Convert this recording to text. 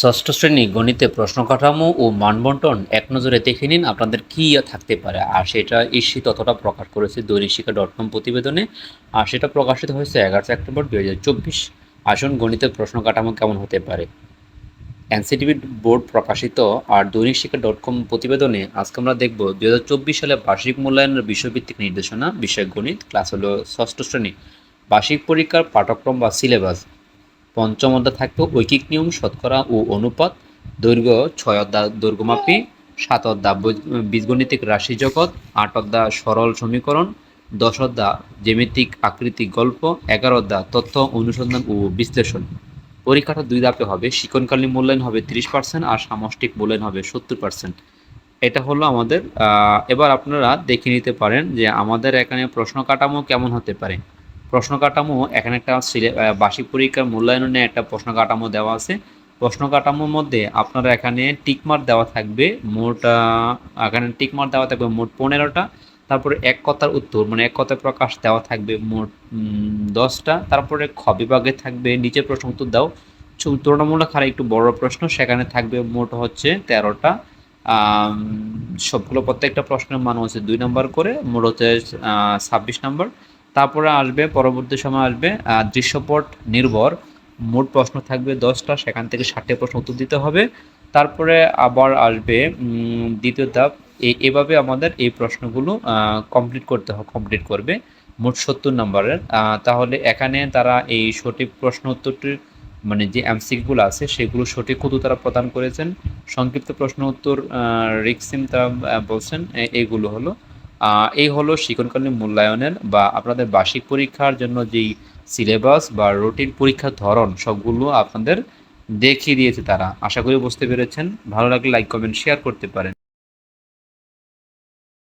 ষষ্ঠ শ্রেণি গণিতে প্রশ্ন কাঠামো ও মানবন্টন এক নজরে দেখে নিন আপনাদের কী থাকতে পারে। আর সেটা ইস্যি ততটা প্রকাশ করেছে দৈনিক শিক্ষা ডট কম প্রতিবেদনে। আর সেটা প্রকাশিত হয়েছে এগারো সেপ্টেম্বর দু হাজার চব্বিশ। আসুন গণিতের প্রশ্ন কাঠামো কেমন হতে পারে। এনসিটিভি বোর্ড প্রকাশিত আর দৈনিক শিক্ষা ডট কম প্রতিবেদনে আজকে আমরা দেখব দু হাজার চব্বিশ সালে বার্ষিক মূল্যায়নের বিষয়ভিত্তিক নির্দেশনা, বিষয় গণিত, ক্লাস হলো ষষ্ঠ শ্রেণি। বার্ষিক পরীক্ষার পাঠ্যক্রম বা সিলেবাস পঞ্চম অধ্যায় থাকবে ঐকিক নিয়ম, শতকরা ও অনুপাত, দৈর্ঘ্য ছয় অধ্যায় দৈর্ঘ্যমাপী, সাত অধ্যায় বৈ- বীজগণিতিক রাশি জগৎ আট অধ্যায় সরল সমীকরণ, দশ অধ্যায় জ্যামিতিক আকৃতি গল্প, এগারো অধ্যায় তথ্য অনুসন্ধান ও বিশ্লেষণ। পরীক্ষাটা দুই ধাপে হবে শিক্ষণকালীন মূল্যায়ন হবে তিরিশ পার্সেন্ট আর সামষ্টিক মূল্যায়ন হবে সত্তর পার্সেন্ট। এটা হলো আমাদের এবার আপনারা দেখে নিতে পারেন যে আমাদের এখানে প্রশ্ন কাঠামো কেমন হতে পারে। প্রশ্ন কাঠামো এখানে একটা বার্ষিক পরীক্ষার মূল্যায়নে একটা প্রশ্ন কাঠামো দেওয়া আছে। প্রশ্ন কাঠামোর মধ্যে আপনারা এখানে টিকমার্ক দেওয়া থাকবে মোট এখানে টিকমার্ক দেওয়া থাকবে মোট পনেরোটা। তারপরে এক কথার উত্তর মানে এক কথায় প্রকাশ দেওয়া থাকবে মোট দশটা। তারপরে খ বিভাগে থাকবে, নিচে প্রশ্ন উত্তর দাও। তুলনামূলক হারে একটু বড় প্রশ্ন, সেখানে থাকবে মোট হচ্ছে তেরোটা। সবগুলো প্রত্যেকটা প্রশ্নের মান হচ্ছে দুই নম্বর করে, মোট হচ্ছে ছাব্বিশ নম্বর। তারপরে আসবে, পরবর্তী সময় আসবে দৃশ্যপট নির্ভর। মোট প্রশ্ন থাকবে দশটা, সেখান থেকে ষাটটি প্রশ্ন উত্তর দিতে হবে। তারপরে আবার আসবে দ্বিতীয় ধাপ এভাবে আমাদের এই প্রশ্নগুলো কমপ্লিট করতে হবে কমপ্লিট করবে। মোট সত্তর নম্বরের তাহলে এখানে তারা এই সঠিক প্রশ্ন উত্তরটির মানে যে এমসিকগুলো আছে, সেগুলো সঠিক উত্তর তারা প্রদান করেছেন। সংক্ষিপ্ত প্রশ্ন উত্তর রিক্সিম তারা বলছেন, এ- এইগুলো হলো। এই হলো শিক্ষণকালীন মূল্যায়নের বা আপনাদের বার্ষিক পরীক্ষার জন্য যেই সিলেবাস বা রুটিন পরীক্ষার ধরন, সবগুলো আপনাদের দেখিয়ে দিয়েছে তারা। আশা করি বুঝতে পেরেছেন। ভালো লাগলে লাইক কমেন্ট শেয়ার করতে পারেন।